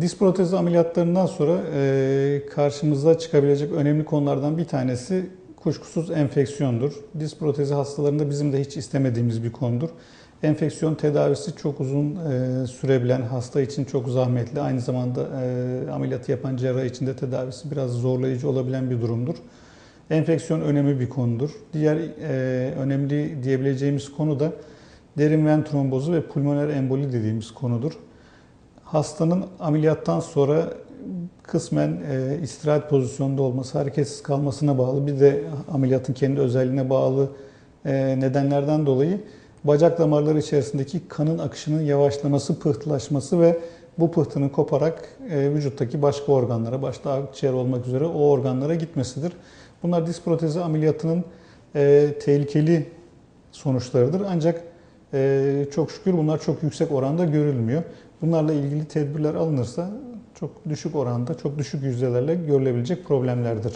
Diz protezi ameliyatlarından sonra e, karşımıza çıkabilecek önemli konulardan bir tanesi kuşkusuz enfeksiyondur. Diz protezi hastalarında bizim de hiç istemediğimiz bir konudur. Enfeksiyon tedavisi çok uzun e, sürebilen, hasta için çok zahmetli, aynı zamanda e, ameliyatı yapan cerrah için de tedavisi biraz zorlayıcı olabilen bir durumdur. Enfeksiyon önemli bir konudur. Diğer e, önemli diyebileceğimiz konu da derin ven trombozu ve pulmoner emboli dediğimiz konudur. Hastanın ameliyattan sonra kısmen e, istirahat pozisyonda olması, hareketsiz kalmasına bağlı bir de ameliyatın kendi özelliğine bağlı e, nedenlerden dolayı bacak damarları içerisindeki kanın akışının yavaşlaması, pıhtılaşması ve bu pıhtının koparak e, vücuttaki başka organlara, başta akciğer olmak üzere o organlara gitmesidir. Bunlar diz ameliyatının e, tehlikeli sonuçlarıdır. Ancak e, çok şükür bunlar çok yüksek oranda görülmüyor. Bunlarla ilgili tedbirler alınırsa çok düşük oranda, çok düşük yüzdelerle görülebilecek problemlerdir.